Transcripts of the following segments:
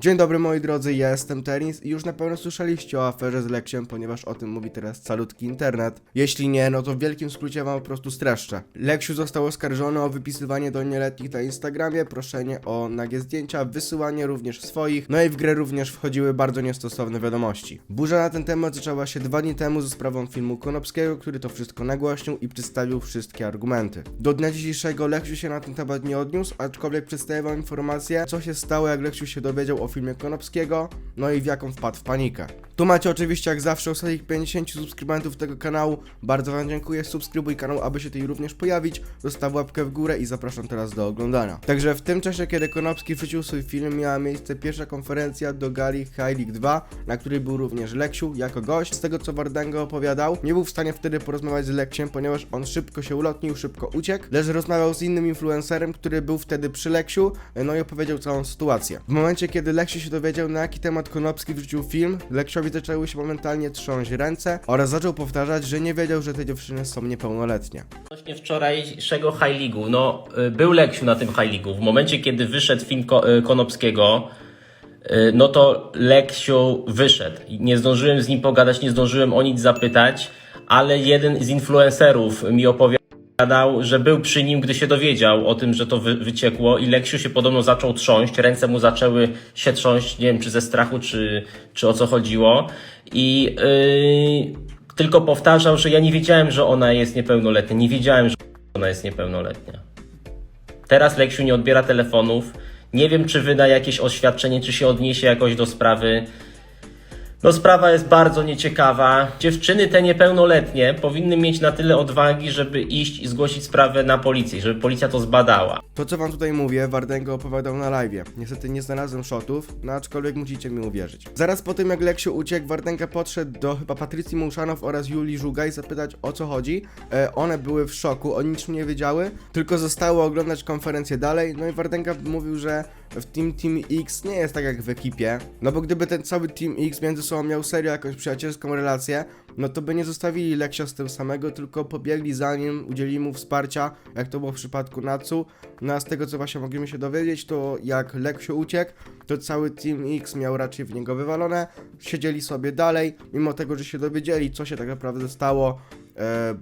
Dzień dobry moi drodzy, ja jestem Teris i już na pewno słyszeliście o aferze z Leksiem, ponieważ o tym mówi teraz calutki internet. Jeśli nie, no to w wielkim skrócie wam po prostu streszczę. Leksiu został oskarżony o wypisywanie do nieletnich na Instagramie, proszenie o nagie zdjęcia, wysyłanie również swoich, no i w grę również wchodziły bardzo niestosowne wiadomości. Burza na ten temat zaczęła się dwa dni temu ze sprawą filmu Konopskiego, który to wszystko nagłośnił i przedstawił wszystkie argumenty. Do dnia dzisiejszego Leksiu się na ten temat nie odniósł, aczkolwiek przedstawię wam informację, co się stało, jak Leksiu się dowiedział o filmie Konopskiego, no i w jaką wpadł w panikę. Tu macie oczywiście jak zawsze ostatnich 50 subskrybentów tego kanału. Bardzo wam dziękuję, subskrybuj kanał, aby się tutaj również pojawić. Zostaw łapkę w górę i zapraszam teraz do oglądania. Także w tym czasie, kiedy Konopski wrzucił swój film, miała miejsce pierwsza konferencja do gali High League 2, na której był również Leksiu jako gość. Z tego co Wardengo opowiadał, nie był w stanie wtedy porozmawiać z Leksiem, ponieważ on szybko się ulotnił, szybko uciekł, lecz rozmawiał z innym influencerem, który był wtedy przy Leksiu, no i opowiedział całą sytuację. W momencie, kiedy Leksiu się dowiedział, na jaki temat Konopski wrzucił film, Leksiowi zaczęły się momentalnie trząść ręce oraz zaczął powtarzać, że nie wiedział, że te dziewczyny są niepełnoletnie. Odnośnie wczorajszego High League'u, no y, był Leksiu na tym High. W momencie, kiedy wyszedł film y, Konopskiego, y, no to Leksiu wyszedł. Nie zdążyłem z nim pogadać, nie zdążyłem o nic zapytać, ale jeden z influencerów mi opowiadał, że był przy nim, gdy się dowiedział o tym, że to wy- wyciekło i Leksiu się podobno zaczął trząść, ręce mu zaczęły się trząść, nie wiem czy ze strachu, czy, czy o co chodziło i yy, tylko powtarzał, że ja nie wiedziałem, że ona jest niepełnoletnia, nie wiedziałem, że ona jest niepełnoletnia. Teraz Leksiu nie odbiera telefonów, nie wiem czy wyda jakieś oświadczenie, czy się odniesie jakoś do sprawy. No sprawa jest bardzo nieciekawa. Dziewczyny te niepełnoletnie powinny mieć na tyle odwagi, żeby iść i zgłosić sprawę na policję, żeby policja to zbadała. To co wam tutaj mówię, Wardengo opowiadał na live. Niestety nie znalazłem shotów, no aczkolwiek musicie mi uwierzyć. Zaraz po tym jak Leksiu uciekł, Wardenga podszedł do chyba Patrycji Muszanow oraz Julii Żugaj zapytać o co chodzi. E, one były w szoku, o niczym nie wiedziały, tylko zostały oglądać konferencję dalej. No i Wardenga mówił, że w Team Team X nie jest tak jak w ekipie. No bo gdyby ten cały Team X między sobą miał serio jakąś przyjacielską relację, no to by nie zostawili Leksia z tym samego, tylko pobiegli za nim, udzielili mu wsparcia, jak to było w przypadku Natsu. No a z tego co właśnie mogliśmy się dowiedzieć, to jak Leksiu uciekł, to cały Team X miał raczej w niego wywalone, siedzieli sobie dalej, mimo tego, że się dowiedzieli, co się tak naprawdę stało,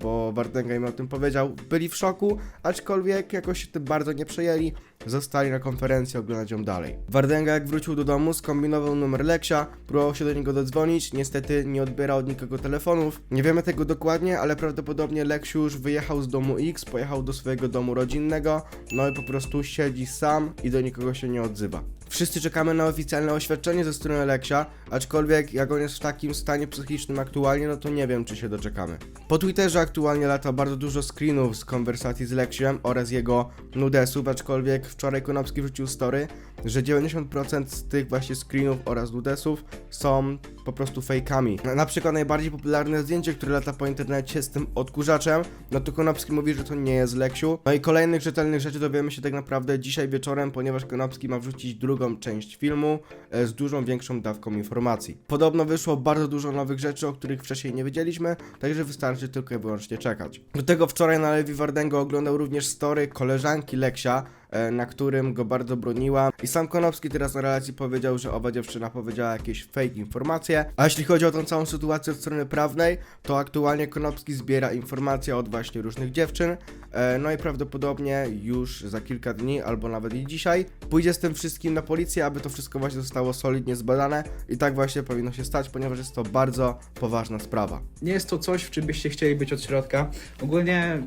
bo Wardenga im o tym powiedział, byli w szoku, aczkolwiek jakoś się tym bardzo nie przejęli, zostali na konferencji oglądać ją dalej. Wardenga jak wrócił do domu, skombinował numer Leksia, próbował się do niego dodzwonić, niestety nie odbierał od nikogo telefonów. Nie wiemy tego dokładnie, ale prawdopodobnie Leksiu już wyjechał z domu X, pojechał do swojego domu rodzinnego, no i po prostu siedzi sam i do nikogo się nie odzywa. Wszyscy czekamy na oficjalne oświadczenie ze strony Leksia, aczkolwiek jak on jest w takim stanie psychicznym aktualnie, no to nie wiem, czy się doczekamy. Po Twitterze aktualnie lata bardzo dużo screenów z konwersacji z Leksiem oraz jego nudesów, aczkolwiek wczoraj Konopski wrzucił story, że 90% z tych właśnie screenów oraz nudesów są po prostu fejkami. Na, przykład najbardziej popularne zdjęcie, które lata po internecie z tym odkurzaczem, no to Konopski mówi, że to nie jest Leksiu. No i kolejnych rzetelnych rzeczy dowiemy się tak naprawdę dzisiaj wieczorem, ponieważ Konopski ma wrzucić drugą część filmu e, z dużą większą dawką informacji. Podobno wyszło bardzo dużo nowych rzeczy, o których wcześniej nie wiedzieliśmy, także wystarczy tylko i wyłącznie czekać. Do tego wczoraj na Lewi Wardengo oglądał również story koleżanki Leksia, na którym go bardzo broniła. I sam Konopski teraz na relacji powiedział, że owa dziewczyna powiedziała jakieś fake informacje. A jeśli chodzi o tą całą sytuację od strony prawnej, to aktualnie Konopski zbiera informacje od właśnie różnych dziewczyn. E, no i prawdopodobnie już za kilka dni, albo nawet i dzisiaj, pójdzie z tym wszystkim na policję, aby to wszystko właśnie zostało solidnie zbadane. I tak właśnie powinno się stać, ponieważ jest to bardzo poważna sprawa. nie jest to coś, w czym byście chcieli być od środka. Ogólnie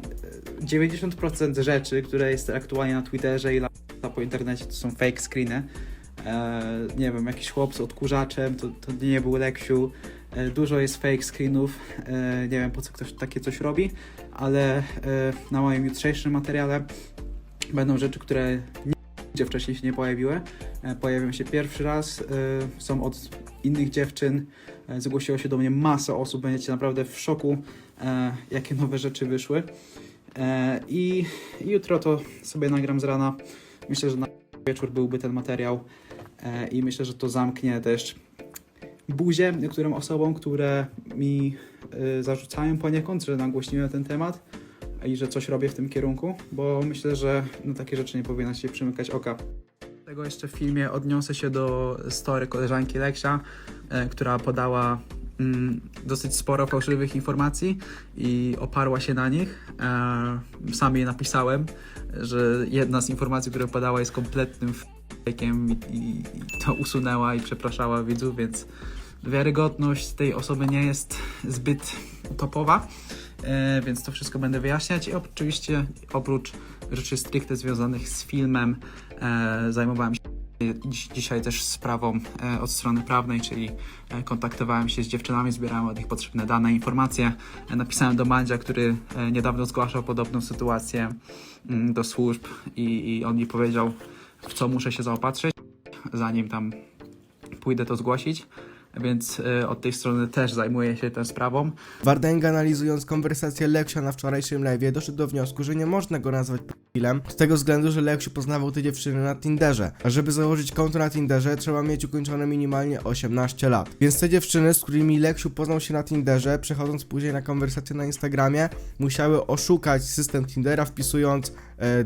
e, 90% rzeczy, które jest aktualnie na Twitterze i lata po internecie, to są fake screeny. E, nie wiem, jakiś chłop z odkurzaczem, to, to nie był Leksiu. E, dużo jest fake screenów. E, nie wiem, po co ktoś takie coś robi, ale e, na moim jutrzejszym materiale będą rzeczy, które nigdzie wcześniej się nie pojawiły. E, pojawią się pierwszy raz, e, są od innych dziewczyn. E, Zgłosiło się do mnie masa osób, będziecie naprawdę w szoku, e, jakie nowe rzeczy wyszły. E, I jutro to sobie nagram z rana. Myślę, że na wieczór byłby ten materiał e, i myślę, że to zamknie też buzię niektórym osobom, które mi e, zarzucają poniekąd, że nagłośniłem ten temat i że coś robię w tym kierunku, bo myślę, że na takie rzeczy nie powinno się przymykać oka. Dlatego jeszcze w filmie odniosę się do story koleżanki Leksia, która podała dosyć sporo fałszywych informacji i oparła się na nich. E, sam jej napisałem, że jedna z informacji, które podała jest kompletnym fejkiem i, to usunęła i przepraszała widzów, więc wiarygodność tej osoby nie jest zbyt topowa, e, więc to wszystko będę wyjaśniać i oczywiście oprócz rzeczy stricte związanych z filmem e, zajmowałem się dzisiaj też sprawą e, od strony prawnej, czyli e, kontaktowałem się z dziewczynami, zbierałem od nich potrzebne dane, informacje. E, napisałem do Mandzia, który niedawno zgłaszał podobną sytuację mm, do służb i, i on mi powiedział, w co muszę się zaopatrzyć, zanim tam pójdę to zgłosić. Więc e, od tej strony też zajmuję się tą sprawą. Wardenga analizując konwersację Leksia na wczorajszym live doszedł do wniosku, że nie można go nazwać profilem z tego względu, że Leksiu poznawał te dziewczyny na Tinderze. A żeby założyć konto na Tinderze trzeba mieć ukończone minimalnie 18 lat. Więc te dziewczyny, z którymi Leksiu poznał się na Tinderze, przechodząc później na konwersację na Instagramie, musiały oszukać system Tindera wpisując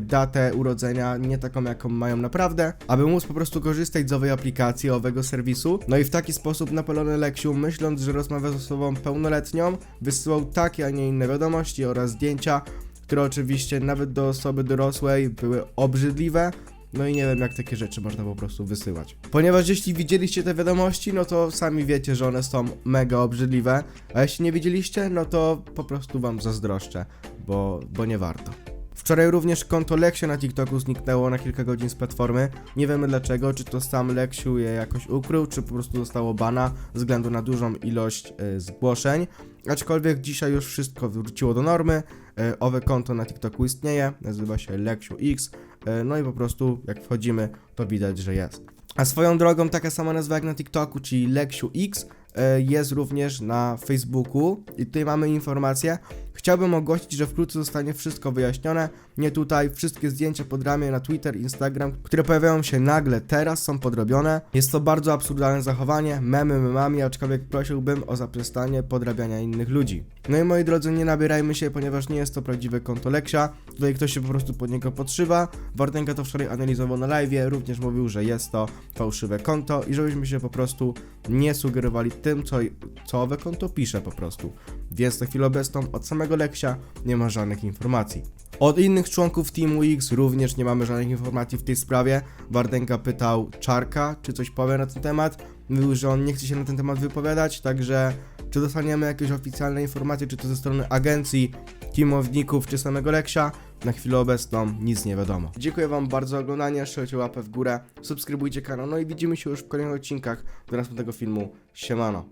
datę urodzenia nie taką jaką mają naprawdę, aby móc po prostu korzystać z owej aplikacji, owego serwisu. No i w taki sposób napalony Leksiu, myśląc, że rozmawia z osobą pełnoletnią, wysyłał takie, a nie inne wiadomości oraz zdjęcia, które oczywiście nawet do osoby dorosłej były obrzydliwe. No i nie wiem, jak takie rzeczy można po prostu wysyłać. Ponieważ jeśli widzieliście te wiadomości, no to sami wiecie, że one są mega obrzydliwe, a jeśli nie widzieliście, no to po prostu wam zazdroszczę, bo, bo nie warto. Wczoraj również konto Leksia na TikToku zniknęło na kilka godzin z platformy. Nie wiemy dlaczego, czy to sam Leksiu je jakoś ukrył, czy po prostu zostało bana ze względu na dużą ilość y, zgłoszeń. Aczkolwiek dzisiaj już wszystko wróciło do normy. Y, owe konto na TikToku istnieje, nazywa się Leksiu X. Y, no i po prostu jak wchodzimy, to widać, że jest. A swoją drogą taka sama nazwa jak na TikToku, czyli Leksiu X, jest również na Facebooku. I tutaj mamy informację. Chciałbym ogłosić, że wkrótce zostanie wszystko wyjaśnione. Nie tutaj, wszystkie zdjęcia pod ramię na Twitter, Instagram, które pojawiają się nagle teraz, są podrobione. Jest to bardzo absurdalne zachowanie, memy memami, aczkolwiek prosiłbym o zaprzestanie podrabiania innych ludzi. No i moi drodzy, nie nabierajmy się, ponieważ nie jest to prawdziwe konto Leksia. Tutaj ktoś się po prostu pod niego podszywa. Wardenka to wczoraj analizował na live, również mówił, że jest to fałszywe konto i żebyśmy się po prostu nie sugerowali tym, co, co owe konto pisze po prostu. Więc na chwilę obecną od samego Leksia nie ma żadnych informacji. Od innych członków Teamu X również nie mamy żadnych informacji w tej sprawie. Wardenka pytał Czarka, czy coś powie na ten temat. Mówił, że on nie chce się na ten temat wypowiadać, także czy dostaniemy jakieś oficjalne informacje, czy to ze strony agencji, teamowników, czy samego Leksia, na chwilę obecną nic nie wiadomo. Dziękuję Wam bardzo za oglądanie, strzelcie łapę w górę, subskrybujcie kanał, no i widzimy się już w kolejnych odcinkach do następnego filmu. Siemano.